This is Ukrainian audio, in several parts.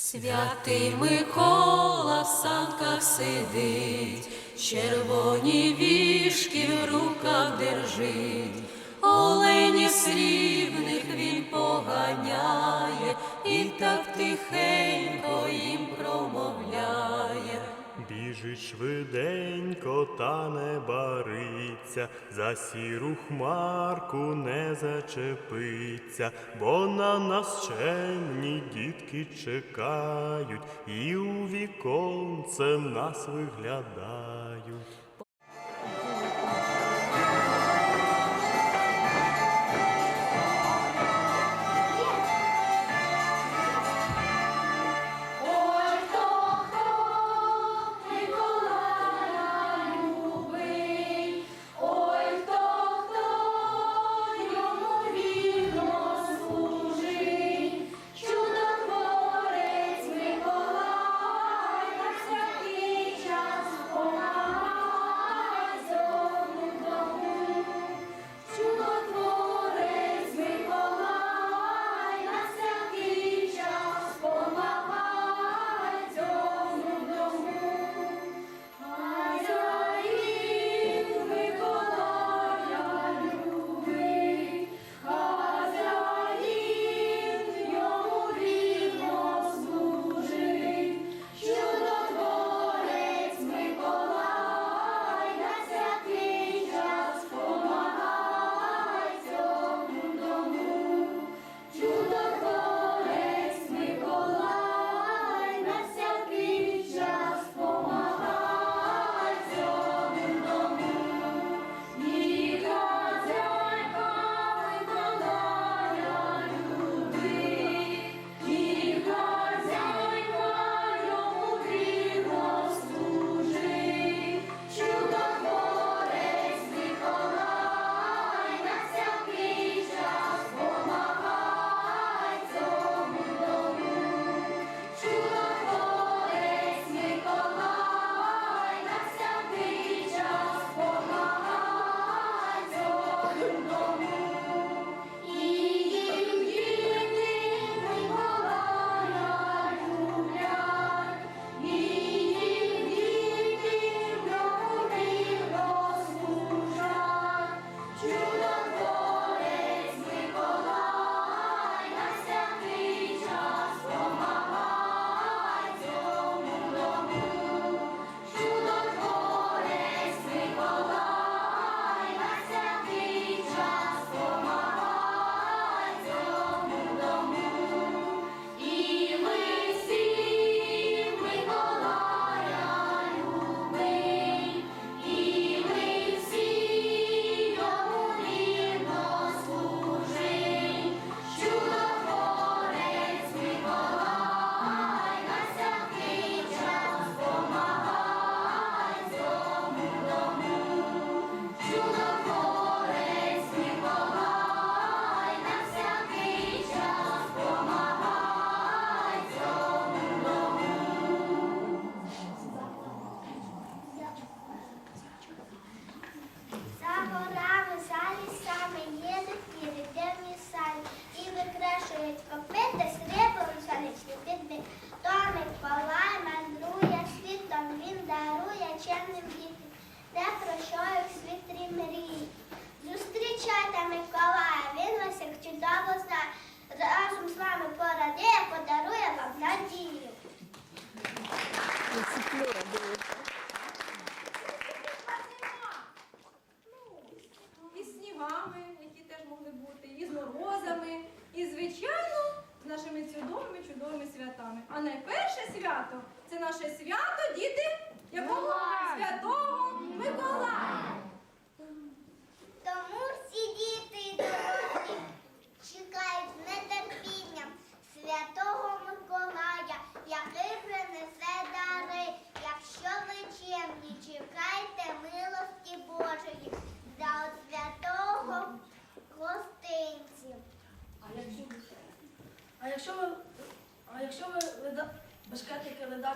Святий Микола в санках сидить, червоні вішки в руках держить, олені срібних він поганяє і так тихенько їм промовляє. Біжить швиденько, та не бариться, за сіру хмарку не зачепиться, бо на нас чемні дітки чекають, і у віконце нас виглядають.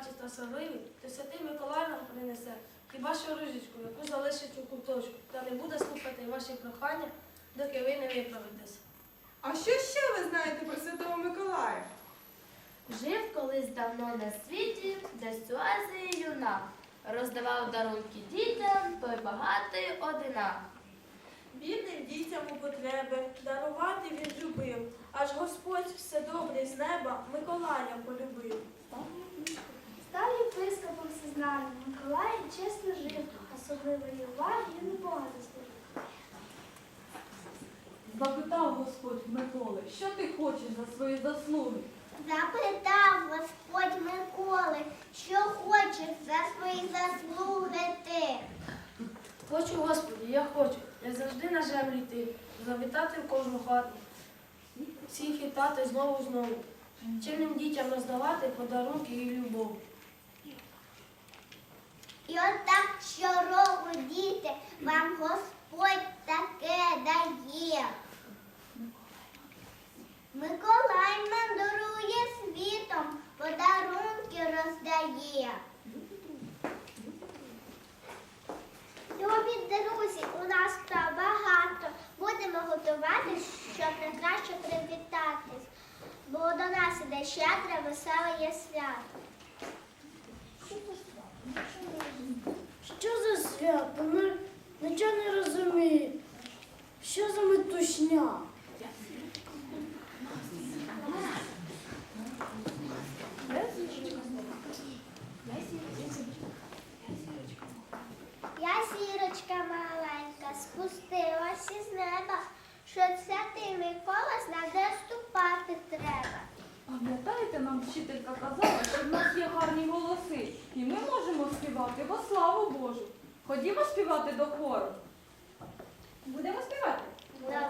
Та страсливі, то святий Миколай нам принесе хіба що ружечку, яку залишить у куточку, та не буде слухати ваші прохання, доки ви не виправитесь. А що ще ви знаєте про Святого Миколая? Жив колись давно на світі, десь у Азії юнак, роздавав дарунки дітям, той багатий одинак. Бідним дітям у потреби дарувати він любив, аж Господь все добре з неба Миколая полюбив. Став єпископом всезнаним, Миколай чесно жив, особливої уваги йому Бога заслужив. Запитав Господь Миколи, що ти хочеш за свої заслуги? Запитав Господь Миколи, що хочеш за свої заслуги ти. Хочу, Господи, я хочу, як завжди на землі йти, завітати в кожну хату, всіх вітати знову знову, чимним дітям роздавати подарунки і любов. І отак щороку, діти, вам Господь таке дає. Миколай мандрує світом, подарунки роздає. Любі друзі, у нас справ багато. Будемо готуватись, щоб найкраще привітатись. Бо до нас іде щедре, веселе свято. Що за свято? Ми нічого не розуміємо. Що за метушня? Я зірочка маленька, спустилась із неба, що святий Микола знає, ступати треба. Пам'ятаєте, нам вчителька казала, що в нас є гарні голоси, і ми можемо співати во славу Божу. Ходімо співати до хору. Будемо співати? Отче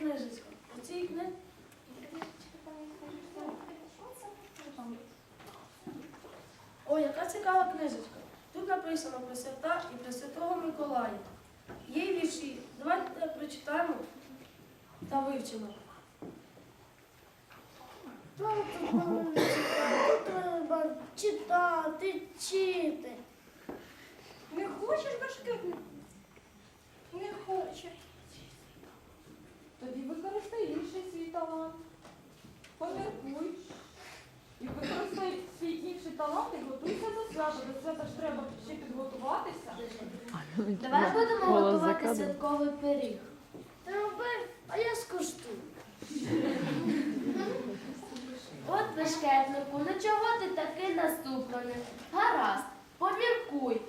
книжечка. У цій книзі Ой, яка цікава книжечка. Тут написано про свята і про святого Миколая. Є й вірші. Давайте прочитаємо та вивчимо. Тут треба читати, чити. Не хочеш башкетник? До свята. Ж треба ще підготуватися. Давай будемо готувати святковий пиріг. Роби, а я скуштую. От бешкетнику, ну чого ти такий наступлений? Гаразд, поміркуй.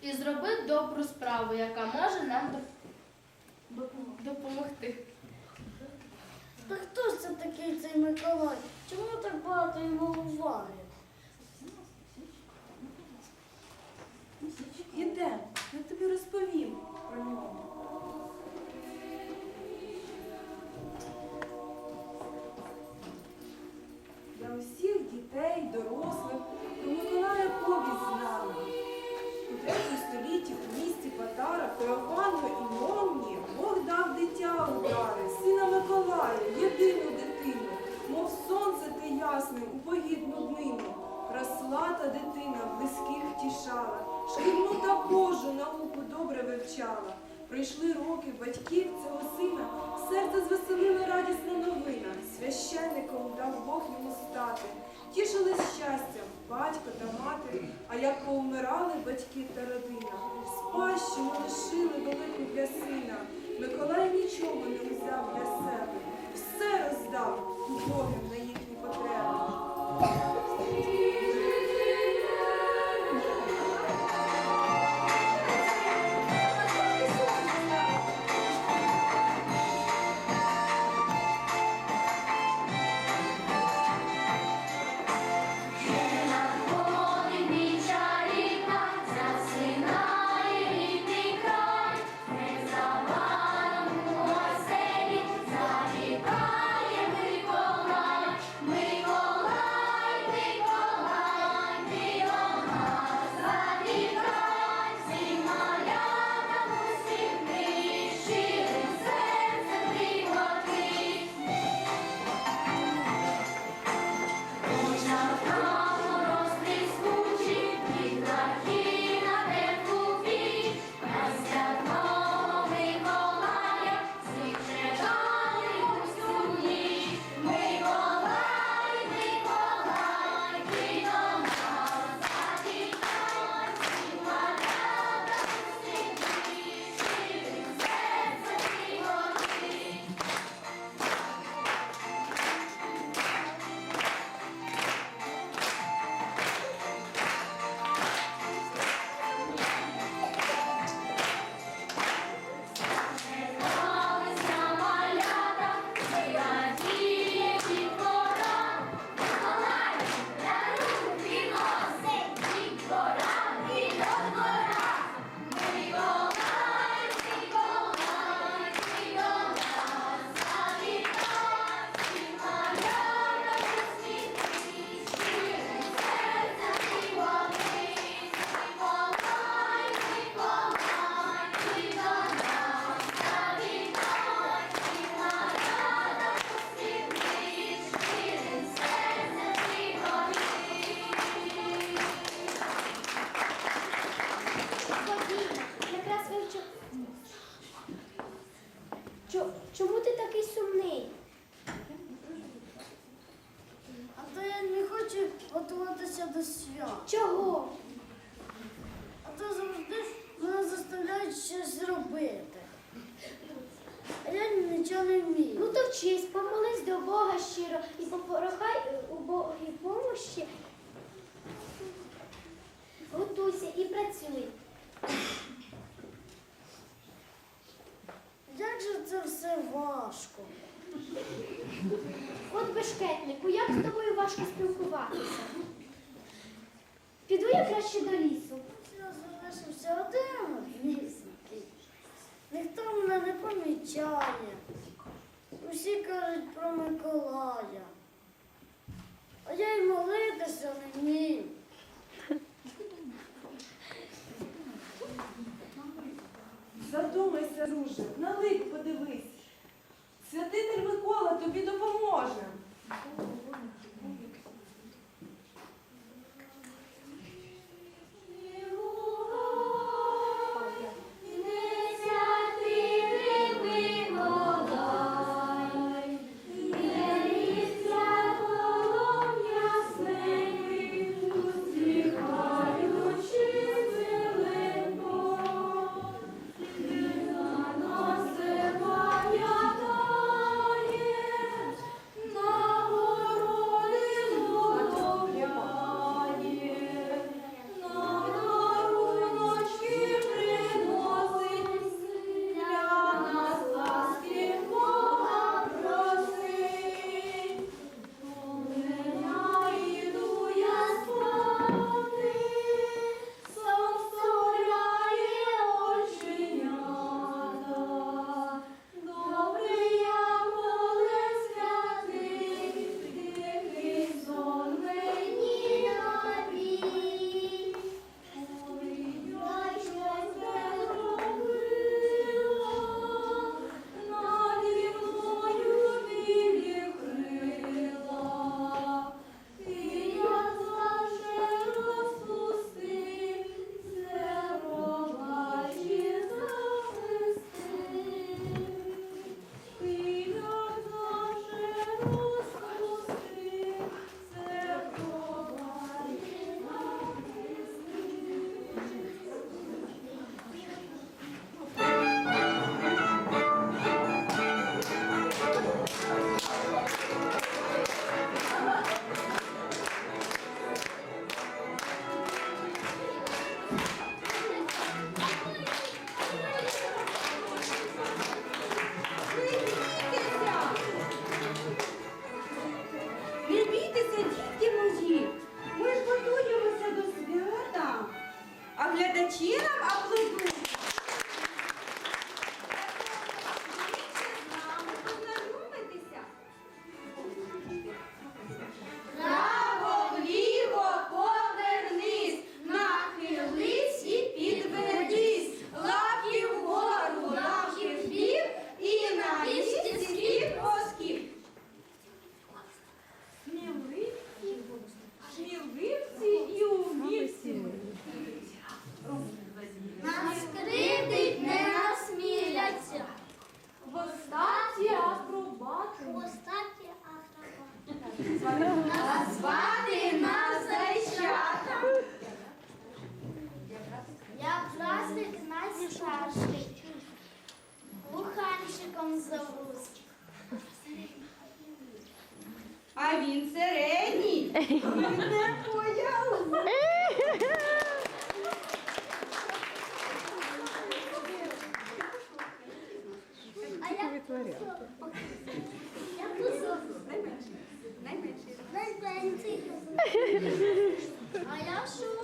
І зроби добру справу, яка може нам допомогти. Та хто ж це такий цей Миколай? Багато йому уваги? Ідемо, я тобі розповім про нього. Для усіх дітей, дорослих, про Миколая повість знали. Феофану і Момні Бог дав дитя у дари, сина Миколая, єдину дитину, мов сонце ясним у погідну днину. Росла та дитина, близьких втішала, шкільну та Божу науку добре вивчала. Прийшли роки батьків цього сина, серце звеселила радісна новина. Священником дав Бог йому стати. Тішились щастям батько та мати, а як повмирали батьки та родина, спадщину лишили велику для сина. Миколай нічого не взяв для себе, все роздав убогим на їхні Yeah. То вчись, помолись до Бога щиро і попрохай е, у Богі помощі. Готуйся і працюй. Як же це все важко? От бешкетнику, як з тобою важко спілкуватися? Піду я краще до лісу. Я залишився один. Ніхто мене не помічає. Gosh.